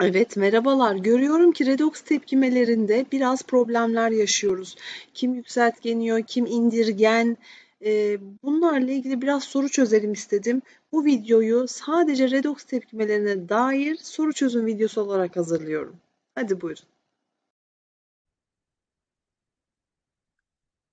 Evet, merhabalar. Görüyorum ki redoks tepkimelerinde biraz problemler yaşıyoruz. Kim yükseltgeniyor, kim indirgen. Ee, bunlarla ilgili biraz soru çözelim istedim. Bu videoyu sadece redoks tepkimelerine dair soru çözüm videosu olarak hazırlıyorum. Hadi buyurun.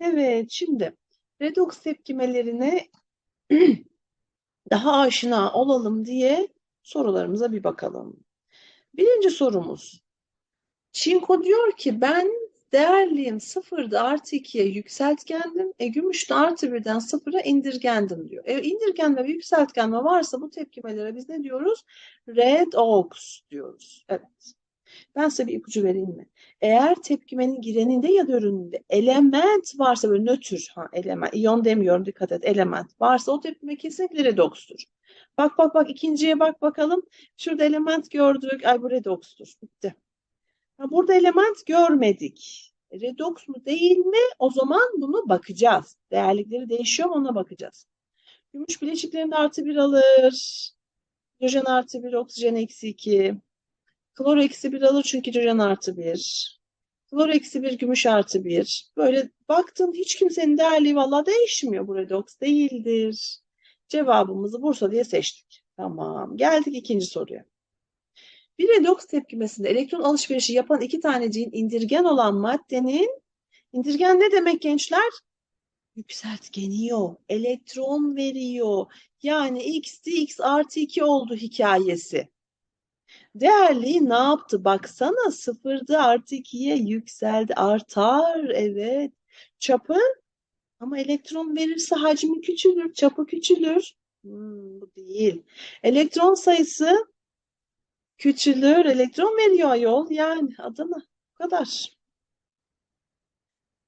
Evet, şimdi redoks tepkimelerine daha aşina olalım diye sorularımıza bir bakalım. Birinci sorumuz. Çinko diyor ki ben değerliyim sıfırda artı ikiye yükseltgendim. E, gümüşte artı birden sıfıra indirgendim diyor. E, indirgenme ve yükseltgenme varsa bu tepkimelere biz ne diyoruz? Redox diyoruz. Evet. Ben size bir ipucu vereyim mi? Eğer tepkimenin gireninde ya da ürününde element varsa böyle nötr, ha element, iyon demiyorum dikkat et, element varsa o tepkime kesinlikle redokstur. Bak bak bak ikinciye bak bakalım. Şurada element gördük. Ay bu redokstur. Bitti. Ha, burada element görmedik. Redoks mu değil mi? O zaman bunu bakacağız. Değerlikleri değişiyor mu ona bakacağız. Gümüş bileşiklerinde artı bir alır. Hidrojen artı bir, oksijen eksi iki. Klor eksi bir alır çünkü hidrojen artı bir. Klor eksi bir, gümüş artı bir. Böyle baktım hiç kimsenin değerliği valla değişmiyor. Bu redoks değildir. Cevabımızı Bursa diye seçtik. Tamam. Geldik ikinci soruya. Bir redoks tepkimesinde elektron alışverişi yapan iki taneciğin indirgen olan maddenin indirgen ne demek gençler? Yükseltgeniyor, elektron veriyor. Yani x x artı 2 oldu hikayesi. Değerliği ne yaptı? Baksana sıfırda artı 2'ye yükseldi. Artar evet. Çapı ama elektron verirse hacmi küçülür, çapı küçülür. Hmm, bu değil. Elektron sayısı küçülür, elektron veriyor yol. Yani Adana. Bu kadar.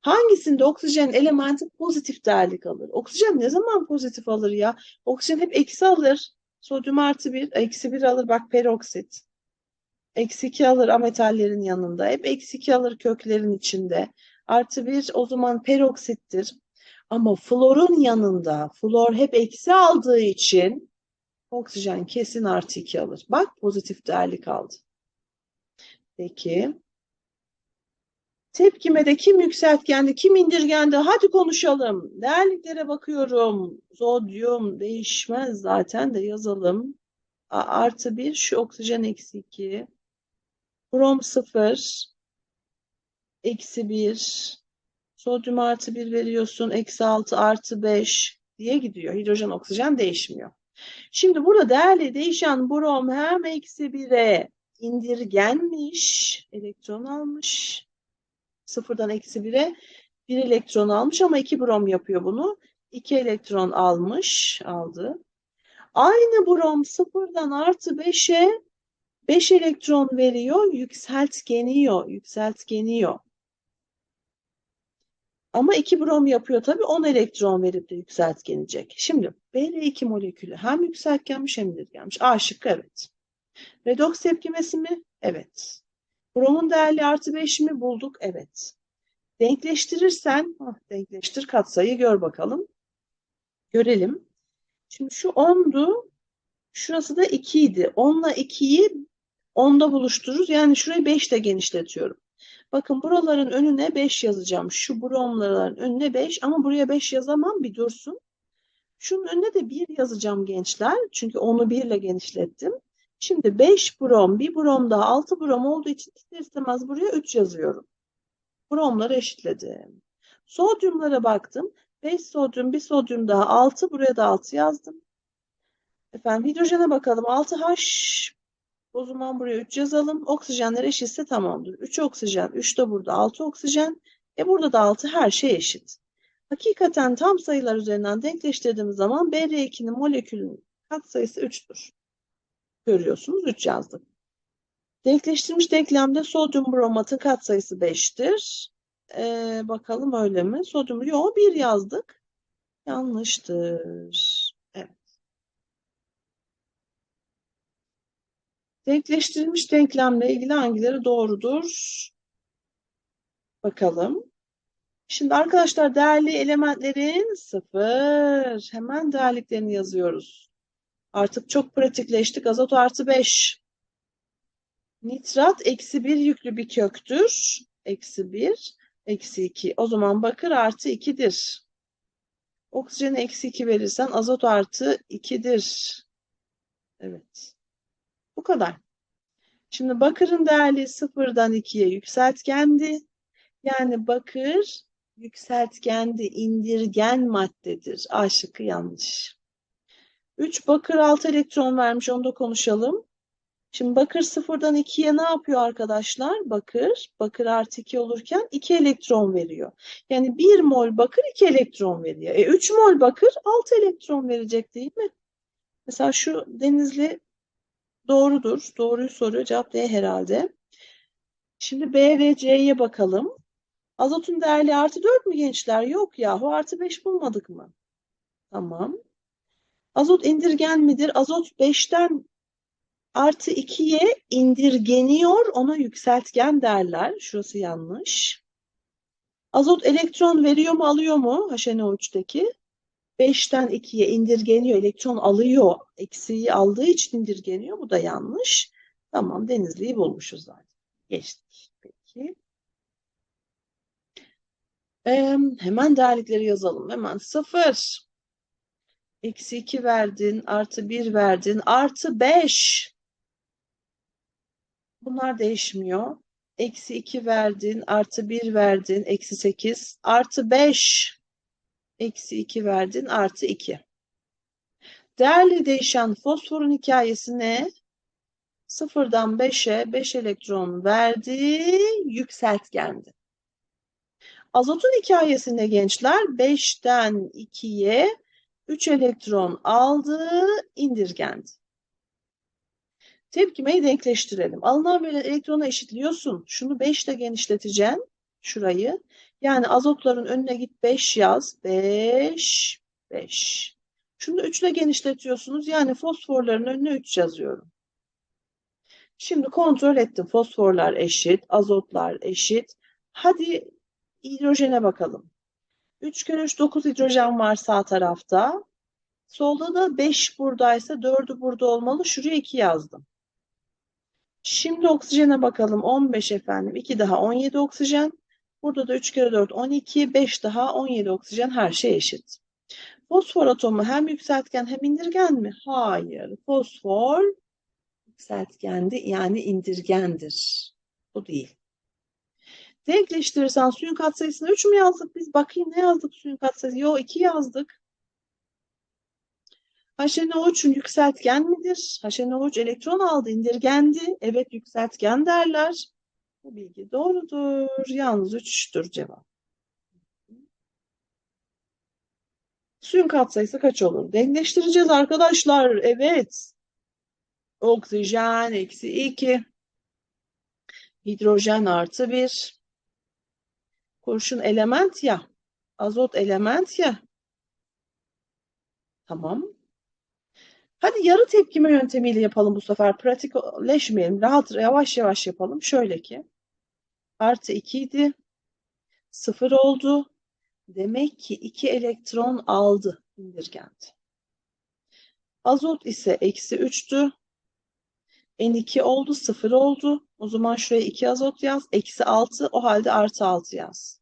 Hangisinde oksijen elementi pozitif değerlik alır? Oksijen ne zaman pozitif alır ya? Oksijen hep eksi alır. Sodyum artı bir, eksi bir alır. Bak peroksit. Eksi iki alır ametallerin yanında. Hep eksi iki alır köklerin içinde. Artı bir o zaman peroksittir. Ama florun yanında flor hep eksi aldığı için oksijen kesin artı 2 alır. Bak pozitif değerli kaldı. Peki. Tepkimede kim yükseltgendi, kim indirgendi? Hadi konuşalım. Değerliklere bakıyorum. Zodyum değişmez zaten de yazalım. A, artı 1 şu oksijen eksi 2. Brom 0. Eksi 1. Sodyum artı 1 veriyorsun. Eksi 6 artı 5 diye gidiyor. Hidrojen oksijen değişmiyor. Şimdi burada değerli değişen brom hem eksi 1'e indirgenmiş. Elektron almış. Sıfırdan eksi 1'e 1 elektron almış ama 2 brom yapıyor bunu. 2 elektron almış. Aldı. Aynı brom sıfırdan artı 5'e 5 elektron veriyor. Yükseltgeniyor. Yükseltgeniyor. Ama 2 brom yapıyor tabii 10 elektron verip de yükseltgenecek. Şimdi Br2 molekülü hem yükseltgenmiş hem indirgenmiş. A şıkkı evet. Redoks tepkimesi mi? Evet. Bromun değerli artı 5 mi? Bulduk. Evet. Denkleştirirsen, ah, denkleştir katsayı gör bakalım. Görelim. Şimdi şu 10'du. Şurası da 2 idi. 10 ile 2'yi 10'da buluştururuz. Yani şurayı 5 de genişletiyorum. Bakın buraların önüne 5 yazacağım. Şu bromların önüne 5 ama buraya 5 yazamam bir dursun. Şunun önüne de 1 yazacağım gençler. Çünkü onu 1 ile genişlettim. Şimdi 5 brom, 1 brom daha 6 brom olduğu için ister istemez buraya 3 yazıyorum. Bromları eşitledim. Sodyumlara baktım. 5 sodyum, 1 sodyum daha 6. Buraya da 6 yazdım. Efendim hidrojene bakalım. 6H o zaman buraya 3 yazalım. Oksijenler eşitse tamamdır. 3 oksijen, 3 de burada 6 oksijen. E burada da 6 her şey eşit. Hakikaten tam sayılar üzerinden denkleştirdiğimiz zaman Br2'nin molekülün katsayısı 3'tür. Görüyorsunuz 3 yazdık. Denkleştirilmiş denklemde sodyum bromatın katsayısı 5'tir. Ee, bakalım öyle mi? Sodyum yok 1 yazdık. Yanlıştır. Denkleştirilmiş denklemle ilgili hangileri doğrudur? Bakalım. Şimdi arkadaşlar değerli elementlerin sıfır. Hemen değerliklerini yazıyoruz. Artık çok pratikleştik. Azot artı 5. Nitrat eksi 1 yüklü bir köktür. Eksi 1, eksi 2. O zaman bakır artı 2'dir. Oksijene eksi 2 verirsen azot artı 2'dir. Evet. Bu kadar. Şimdi bakırın değerli sıfırdan 2'ye yükseltgendi. Yani bakır yükseltgendi, indirgen maddedir. A şıkkı yanlış. 3 bakır 6 elektron vermiş onu da konuşalım. Şimdi bakır sıfırdan 2'ye ne yapıyor arkadaşlar? Bakır, bakır artı 2 olurken 2 elektron veriyor. Yani 1 mol bakır 2 elektron veriyor. E 3 mol bakır 6 elektron verecek değil mi? Mesela şu denizli doğrudur. Doğruyu soruyor. Cevap D herhalde. Şimdi B ve C'ye bakalım. Azotun değerli artı 4 mü gençler? Yok yahu artı 5 bulmadık mı? Tamam. Azot indirgen midir? Azot 5'ten artı 2'ye indirgeniyor. Ona yükseltgen derler. Şurası yanlış. Azot elektron veriyor mu alıyor mu HNO3'teki? 5'ten 2'ye indirgeniyor. Elektron alıyor. Eksiği aldığı için indirgeniyor. Bu da yanlış. Tamam Denizli'yi bulmuşuz zaten. Geçtik. Peki. Ee, hemen değerlikleri yazalım. Hemen 0. Eksi 2 verdin. Artı 1 verdin. Artı 5. Bunlar değişmiyor. Eksi 2 verdin. Artı 1 verdin. Eksi 8. Artı 5. Eksi 2 verdin. Artı 2. Değerli değişen fosforun hikayesi ne? Sıfırdan 5'e 5 elektron verdi, yükseltgendi. Azotun hikayesinde gençler 5'ten 2'ye 3 elektron aldı, indirgendi. Tepkimeyi denkleştirelim. Alınan verilen elektronu eşitliyorsun. Şunu 5 ile genişleteceksin. Şurayı. Yani azotların önüne git 5 yaz. 5, 5. Şunu 3 ile genişletiyorsunuz. Yani fosforların önüne 3 yazıyorum. Şimdi kontrol ettim. Fosforlar eşit, azotlar eşit. Hadi hidrojene bakalım. 3 kere 3 9 hidrojen var sağ tarafta. Solda da 5 buradaysa 4'ü burada olmalı. Şuraya 2 yazdım. Şimdi oksijene bakalım. 15 efendim. 2 daha 17 oksijen. Burada da 3 kere 4 12. 5 daha 17 oksijen. Her şey eşit. Fosfor atomu hem yükseltgen hem indirgen mi? Hayır. Fosfor yükseltgendi yani indirgendir. Bu değil. Denkleştirirsen suyun katsayısını 3 mü yazdık biz? Bakayım ne yazdık suyun katsayısı? Yok 2 yazdık. HNO3'ün yükseltgen midir? HNO3 elektron aldı, indirgendi. Evet yükseltgen derler. Bu bilgi doğrudur. Yalnız 3'tür cevap. Suyun katsayısı kaç olur? Denkleştireceğiz arkadaşlar. Evet. Oksijen eksi 2. Hidrojen artı 1. Kurşun element ya. Azot element ya. Tamam. Hadi yarı tepkime yöntemiyle yapalım bu sefer. Pratikleşmeyelim. Rahat yavaş yavaş yapalım. Şöyle ki. Artı 2 idi. 0 oldu. Demek ki 2 elektron aldı. indirgendi. Azot ise eksi 3'tü. N2 oldu. 0 oldu. O zaman şuraya 2 azot yaz. Eksi 6. O halde artı 6 yaz.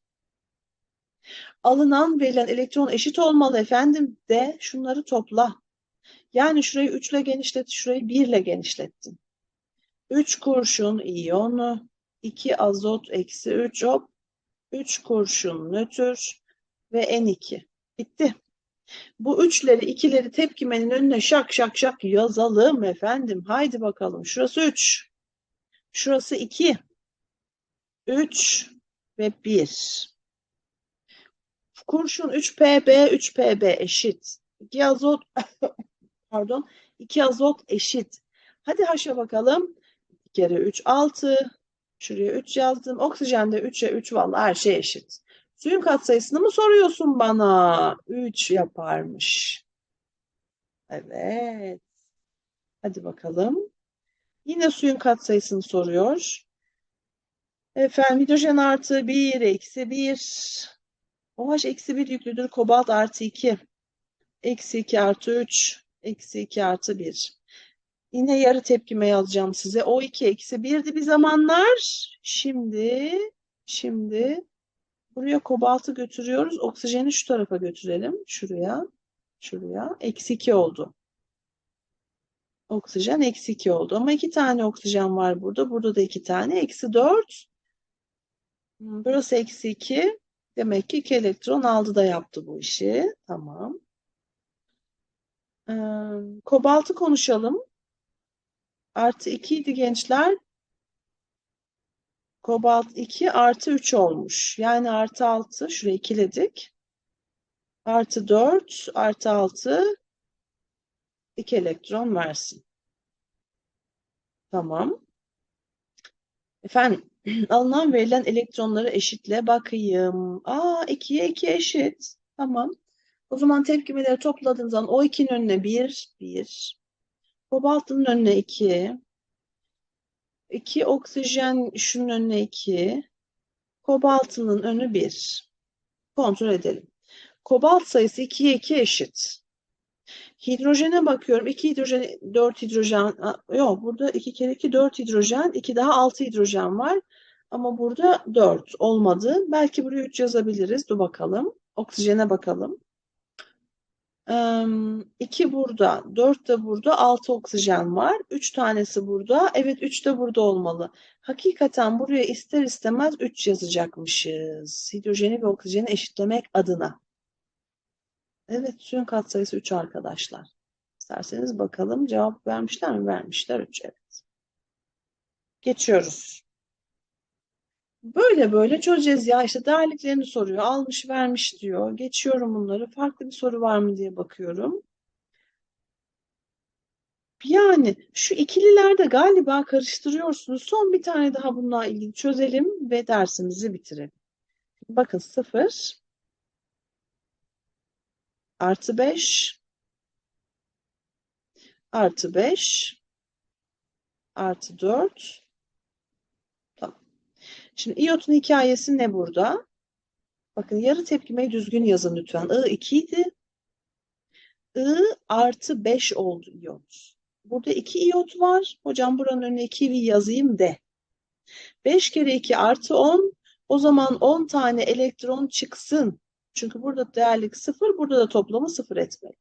Alınan verilen elektron eşit olmalı efendim de şunları topla. Yani şurayı 3 ile genişlet, şurayı 1 ile genişlettin. 3 kurşun iyonu, 2 azot eksi 3 hop, 3 kurşun nötr ve N2. Bitti. Bu üçleri, ikileri tepkimenin önüne şak şak şak yazalım efendim. Haydi bakalım. Şurası 3. Şurası 2. 3 ve 1. Kurşun 3pb, 3pb eşit. 2 azot pardon 2 azot eşit. Hadi haşa bakalım. 2 kere 3 6. Şuraya 3 yazdım. Oksijende 3'e 3 vallahi her şey eşit. Suyun katsayısını mı soruyorsun bana? 3 yaparmış. Evet. Hadi bakalım. Yine suyun katsayısını soruyor. Efendim hidrojen artı 1 eksi 1. OH eksi 1 yüklüdür. Kobalt artı 2. Eksi 2 artı 3. Eksi 2 artı 1. Yine yarı tepkime yazacağım size. O2 eksi 1'di bir zamanlar. Şimdi, şimdi buraya kobaltı götürüyoruz. Oksijeni şu tarafa götürelim. Şuraya, şuraya. Eksi 2 oldu. Oksijen eksi 2 oldu. Ama iki tane oksijen var burada. Burada da iki tane. Eksi 4. Hmm, Burası eksi 2. Demek ki 2 elektron aldı da yaptı bu işi. Tamam. Ee, kobaltı konuşalım. Artı 2 idi gençler. Kobalt 2 artı 3 olmuş. Yani artı 6. Şuraya ikiledik. Artı 4 artı 6 2 elektron versin. Tamam. Efendim alınan verilen elektronları eşitle bakayım. Aa 2'ye 2 eşit. Tamam. O zaman tepkimeleri topladığım zaman o 2'nin önüne 1, 1. Kobaltın önüne 2. 2 oksijen şunun önüne 2. Kobaltının önü 1. Kontrol edelim. Kobalt sayısı 2'ye 2 eşit. Hidrojene bakıyorum. 2 hidrojen, 4 hidrojen. Yok burada 2 kere 2 4 hidrojen. 2 daha 6 hidrojen var. Ama burada 4 olmadı. Belki buraya 3 yazabiliriz. Dur bakalım. Oksijene bakalım. 2 burada, 4 de burada, 6 oksijen var. 3 tanesi burada. Evet 3 de burada olmalı. Hakikaten buraya ister istemez 3 yazacakmışız. Hidrojeni ve oksijeni eşitlemek adına. Evet suyun katsayısı 3 arkadaşlar. İsterseniz bakalım cevap vermişler mi? Vermişler 3 evet. Geçiyoruz. Böyle böyle çözeceğiz ya işte değerliklerini soruyor. Almış vermiş diyor. Geçiyorum bunları. Farklı bir soru var mı diye bakıyorum. Yani şu ikililerde galiba karıştırıyorsunuz. Son bir tane daha bununla ilgili çözelim ve dersimizi bitirelim. Bakın 0 artı 5 artı 5 artı 4 tamam. Şimdi iyotun hikayesi ne burada? Bakın yarı tepkimeyi düzgün yazın lütfen. I 2 idi. I artı 5 oldu iyot. Burada 2 iyot var. Hocam buranın önüne 2 yazayım de. 5 kere 2 artı 10. O zaman 10 tane elektron çıksın. Çünkü burada değerlik 0, burada da toplamı 0 etmeli.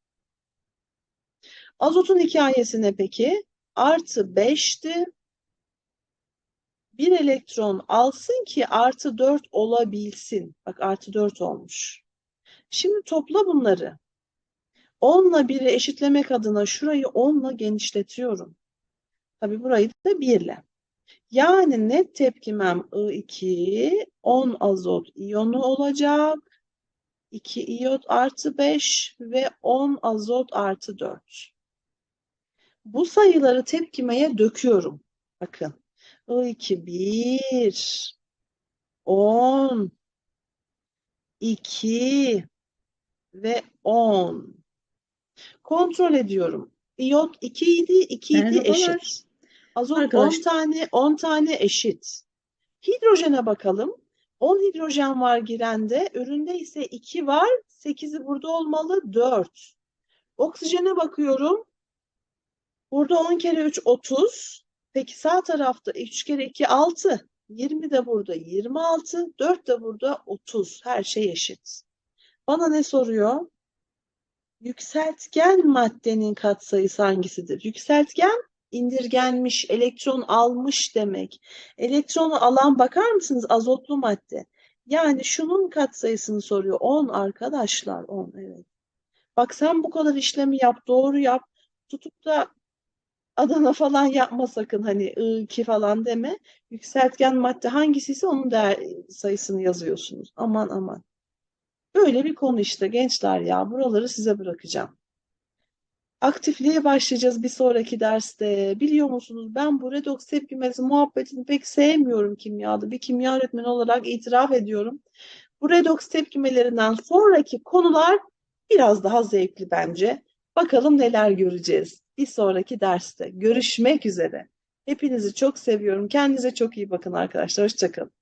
Azotun hikayesi ne peki? Artı 5'ti. Bir elektron alsın ki artı 4 olabilsin. Bak artı 4 olmuş. Şimdi topla bunları. 10 ile 1'i eşitlemek adına şurayı 10 ile genişletiyorum. Tabi burayı da 1 ile. Yani net tepkimem I2 10 azot iyonu olacak. 2 iyot artı 5 ve 10 azot artı 4. Bu sayıları tepkimeye döküyorum. Bakın. I2 1 10 2 ve 10. Kontrol ediyorum. İyot 2 idi, 2 idi eşit. Azot 10 Arkadaşlar. tane, 10 tane eşit. Hidrojene bakalım. 10 hidrojen var girende. Üründe ise 2 var. 8'i burada olmalı 4. Oksijene bakıyorum. Burada 10 kere 3 30. Peki sağ tarafta 3 kere 2 6. 20 de burada 26. 4 de burada 30. Her şey eşit. Bana ne soruyor? Yükseltgen maddenin katsayısı hangisidir? Yükseltgen indirgenmiş, elektron almış demek. Elektronu alan bakar mısınız? Azotlu madde. Yani şunun katsayısını soruyor. 10 arkadaşlar. 10 evet. Bak sen bu kadar işlemi yap, doğru yap. Tutup da Adana falan yapma sakın hani I2 falan deme. Yükseltgen madde hangisiyse onun değer sayısını yazıyorsunuz. Aman aman. Böyle bir konu işte gençler ya. Buraları size bırakacağım. Aktifliğe başlayacağız bir sonraki derste. Biliyor musunuz ben bu redoks tepkimesi muhabbetini pek sevmiyorum kimyada. Bir kimya öğretmeni olarak itiraf ediyorum. Bu redoks tepkimelerinden sonraki konular biraz daha zevkli bence. Bakalım neler göreceğiz bir sonraki derste. Görüşmek üzere. Hepinizi çok seviyorum. Kendinize çok iyi bakın arkadaşlar. Hoşçakalın.